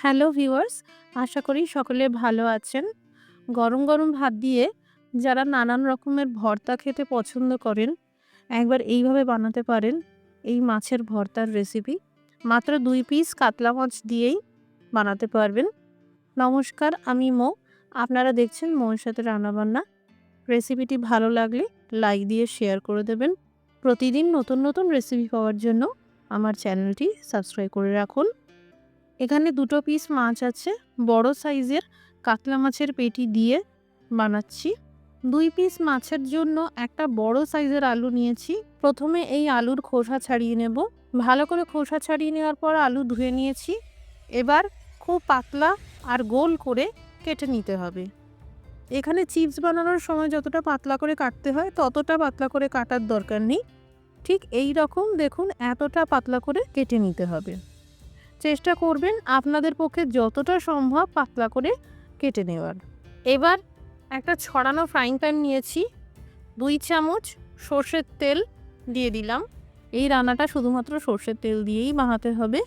Hello viewers, আশা করি সকলে ভালো আছেন। গরম গরম ভাত দিয়ে যারা নানান রকমের ভর্তা খেতে পছন্দ করেন, একবার এইভাবে বানাতে পারেন এই মাছের ভর্তার রেসিপি মাত্র দুই পিস কাতলা মাছ দিয়েই বানাতে পারবেন। নমস্কার, আমি মো। আপনারা দেখছেন মোর সাথে রান্নাবান্না। রেসিপিটি ভালো লাগলে লাইক দিয়ে শেয়ার করে দেবেন। প্রতিদিন নতুন নতুন রেসিপি পাওয়ার জন্য আমার চ্যানেলটি সাবস্ক্রাইব করে রাখুন। এখানে দুটো পিস মাছ আছে, বড় সাইজের কাতলা মাছের পেটি দিয়ে বানাচ্ছি। দুই পিস মাছের জন্য একটা বড় সাইজের আলু নিয়েছি। প্রথমে এই আলুর খোসা ছাড়িয়ে নেব। ভালো করে খোসা ছাড়িয়ে নেওয়ার পর আলু ধুয়ে নিয়েছি। এবার খুব পাতলা আর গোল করে কেটে নিতে হবে। এখানে চিপস বানানোর সময় যতটা পাতলা করে কাটতে হয়, ততটা পাতলা করে কাটার দরকার নেই। ঠিক এই রকম দেখুন, এতটা পাতলা করে কেটে নিতে হবে। চেষ্টা করবেন আপনাদের পক্ষে যতটা সম্ভব পাতলা করে কেটে নেওয়ার। এবার একটা ছড়ানো ফ্রাইং প্যান নিয়েছি। দুই চামচ সর্ষের তেল দিয়ে দিলাম। এই রান্নাটা শুধুমাত্র সর্ষের তেল দিয়েই বানাতে হবে।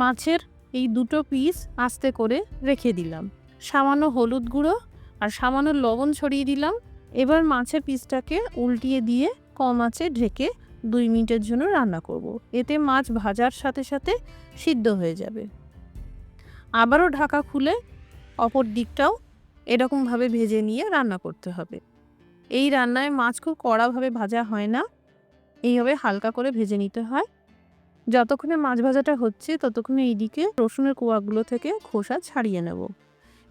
মাছের এই দুটো পিস আস্তে করে রেখে দিলাম। সামান্য হলুদ গুঁড়ো আর সামান্য লবণ ছড়িয়ে দিলাম। এবার মাছের পিসটাকে উল্টিয়ে দিয়ে কম আঁচে ঢেকে দুই মিনিটের জন্য রান্না করব। এতে মাছ ভাজার সাথে সাথে সিদ্ধ হয়ে যাবে। আবারও ঢাকা খুলে অপর দিকটাও এরকমভাবে ভেজে নিয়ে রান্না করতে হবে। এই রান্নায় মাছ খুব কড়াভাবে ভাজা হয় না। এইভাবে হালকা করে ভেজে নিতে হয়। যতক্ষণে মাছ ভাজাটা হচ্ছে ততক্ষণে এইদিকে রসুনের কোয়াগুলো থেকে খোসা ছাড়িয়ে নেব।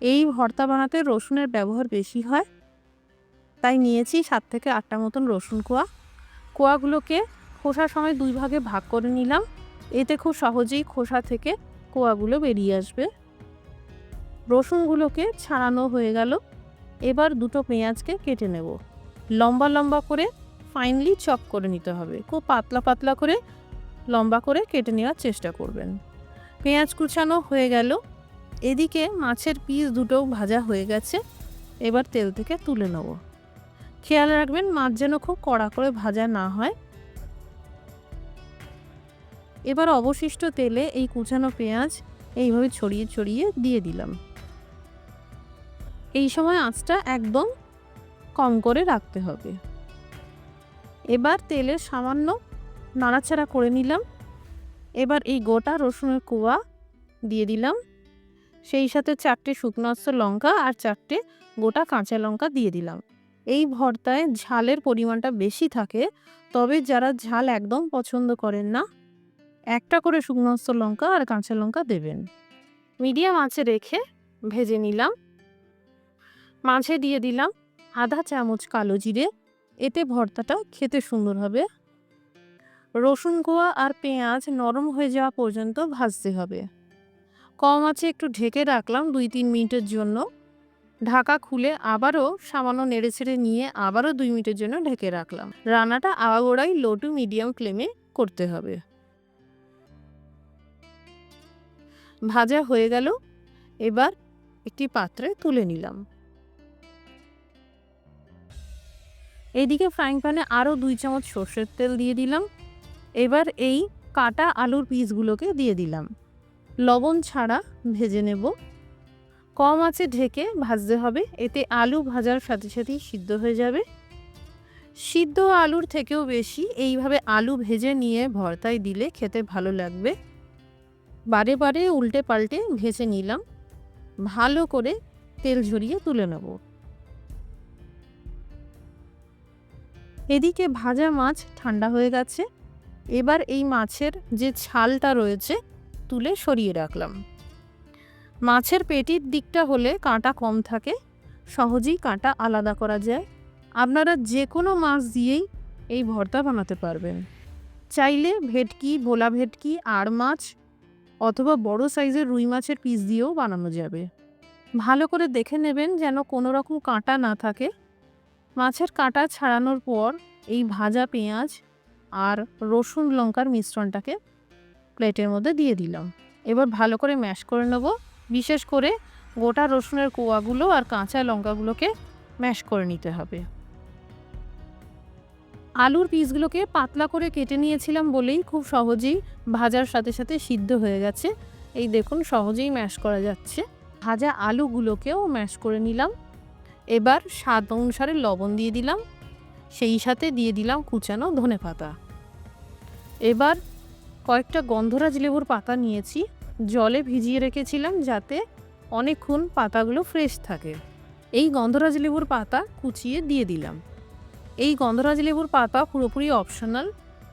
এই ভর্তা বানাতে রসুনের ব্যবহার বেশি হয়। তাই নিয়েছি সাত থেকে আটটা মতন রসুন কোয়া। কোয়াগুলোকে খোসার সময় দুই ভাগে ভাগ করে নিলাম। এতে খুব সহজেই খোসা থেকে কোয়াগুলো বেরিয়ে আসবে। রসুনগুলোকে ছাড়ানো হয়ে গেল। এবার দুটো পেঁয়াজকে কেটে নেব। লম্বা লম্বা করে ফাইনলি চপ করে নিতে হবে। খুব পাতলা পাতলা করে লম্বা করে কেটে নেওয়ার চেষ্টা করবেন। পেঁয়াজ কুচানো হয়ে গেল। এদিকে মাছের পিস দুটো ভাজা হয়ে গেছে। এবার তেল থেকে তুলে নেব। খেয়াল রাখবেন, মাছ যেন খুব কড়া করে ভাজা না হয়। এবার অবশিষ্ট তেলে এই কুচানো পেঁয়াজ এইভাবে ছড়িয়ে ছড়িয়ে দিয়ে দিলাম। এই সময় আঁচটা একদম কম করে রাখতে হবে। এবার তেলে সামান্য নাড়াচাড়া করে নিলাম। এবার এই গোটা রসুনের কুয়া দিয়ে দিলাম। সেই সাথে চারটে শুকনো লঙ্কা আর চারটে গোটা কাঁচা লঙ্কা দিয়ে দিলাম। এই ভর্তায় ঝালের পরিমাণটা বেশি থাকে, তবে যারা ঝাল একদম পছন্দ করেন না, একটা করে শুকনো লঙ্কা আর কাঁচা লঙ্কা দেবেন। মিডিয়াম আঁচে রেখে ভেজে নিলাম। মাঝে দিয়ে দিলাম আধা চামচ কালো জিরে, এতে ভর্তাটা খেতে সুন্দর হবে। রসুন কোয়া আর পেঁয়াজ নরম হয়ে যাওয়া পর্যন্ত ভাজতে হবে। কম আছে একটু ঢেকে রাখলাম দুই তিন মিনিটের জন্য। ঢাকা খুলে আবারও সামান্য নেড়ে ছেড়ে নিয়ে আবারও দুই মিনিটের জন্য ঢেকে রাখলাম। রান্নাটা আগাগোড়াই লো টু মিডিয়াম ফ্লেমে করতে হবে। ভাজা হয়ে গেল। এবার একটি পাত্রে তুলে নিলাম। এইদিকে ফ্রাইং প্যানে আরও দুই চামচ সর্ষের তেল দিয়ে দিলাম। এবার এই কাটা আলুর পিসগুলোকে দিয়ে দিলাম। লবণ ছাড়া ভেজে নেব। কম আছে ঢেকে ভাজতে হবে। এতে আলু ভাজার সাথে সাথেই সিদ্ধ হয়ে যাবে। সিদ্ধ আলুর থেকেও বেশি এইভাবে আলু ভেজে নিয়ে ভর্তায় দিলে খেতে ভালো লাগবে। বারে বারে উল্টে পাল্টে ভেজে নিলাম। ভালো করে তেল ঝরিয়ে তুলে নেব। এদিকে ভাজা মাছ ঠান্ডা হয়ে গেছে। এবার এই মাছের যে ছালটা রয়েছে তুলে সরিয়ে রাখলাম। মাছের পেটির দিকটা হলে কাঁটা কম থাকে, সহজেই কাঁটা আলাদা করা যায়। আপনারা যে কোনো মাছ দিয়েই এই ভর্তা বানাতে পারবেন। চাইলে ভেটকি, ভোলা ভেটকি আর মাছ অথবা বড় সাইজের রুই মাছের পিস দিয়েও বানানো যাবে। ভালো করে দেখে নেবেন যেন কোনো রকম কাঁটা না থাকে। মাছের কাঁটা ছাড়ানোর পর এই ভাজা পেঁয়াজ আর রসুন লঙ্কার মিশ্রণটাকে প্লেটের মধ্যে দিয়ে দিলাম। এবার ভালো করে ম্যাশ করে নেব। বিশেষ করে গোটা রসুনের কোয়াগুলো আর কাঁচা লঙ্কাগুলোকে ম্যাশ করে নিতে হবে। আলুর পিসগুলোকে পাতলা করে কেটে নিয়েছিলাম বলেই খুব সহজেই ভাজার সাথে সাথে সিদ্ধ হয়ে গেছে। এই দেখুন সহজেই ম্যাশ করা যাচ্ছে। ভাজা আলুগুলোকেও ম্যাশ করে নিলাম। এবার স্বাদ অনুসারে লবণ দিয়ে দিলাম। সেই সাথে দিয়ে দিলাম কুচানো ধনে পাতা এবার কয়েকটা গন্ধরাজ লেবুর পাতা নিয়েছি। জলে ভিজিয়ে রেখেছিলাম যাতে অনেকক্ষণ পাতাগুলো ফ্রেশ থাকে। এই গন্ধরাজ লেবুর পাতা কুচিয়ে দিয়ে দিলাম। এই গন্ধরাজ লেবুর পাতা পুরোপুরি অপশনাল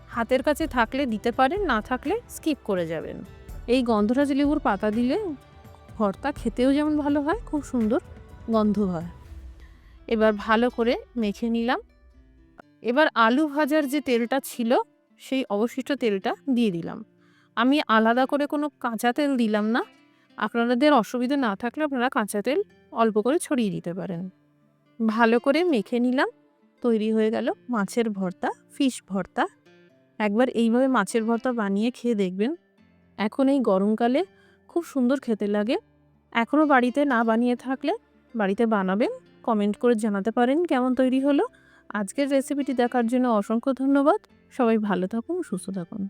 হাতের কাছে থাকলে দিতে পারেন, না থাকলে স্কিপ করে যাবেন। এই গন্ধরাজ লেবুর পাতা দিলে ভর্তা খেতেও যেমন ভালো হয়, খুব সুন্দর গন্ধ হয়। এবার ভালো করে মেখে নিলাম। এবার আলু ভাজার যে তেলটা ছিল, সেই অবশিষ্ট তেলটা দিয়ে দিলাম। আমি আলাদা করে কোনো কাঁচা তেল দিলাম না। আপনাদের অসুবিধা না থাকলে আপনারা কাঁচা তেল অল্প করে ছড়িয়ে দিতে পারেন। ভালো করে মেখে নিলাম, তৈরি হয়ে গেল মাছের ভর্তা, ফিশ ভর্তা। একবার এইভাবে মাছের ভর্তা বানিয়ে খেয়ে দেখবেন, এখন এই গরমকালে খুব সুন্দর খেতে লাগে। এখনও বাড়িতে না বানিয়ে থাকলে বাড়িতে বানাবেন, কমেন্ট করে জানাতে পারেন কেমন তৈরি হলো। আজকের রেসিপিটি দেখার জন্য অসংখ্য ধন্যবাদ। সবাই ভালো থাকুন, সুস্থ থাকুন।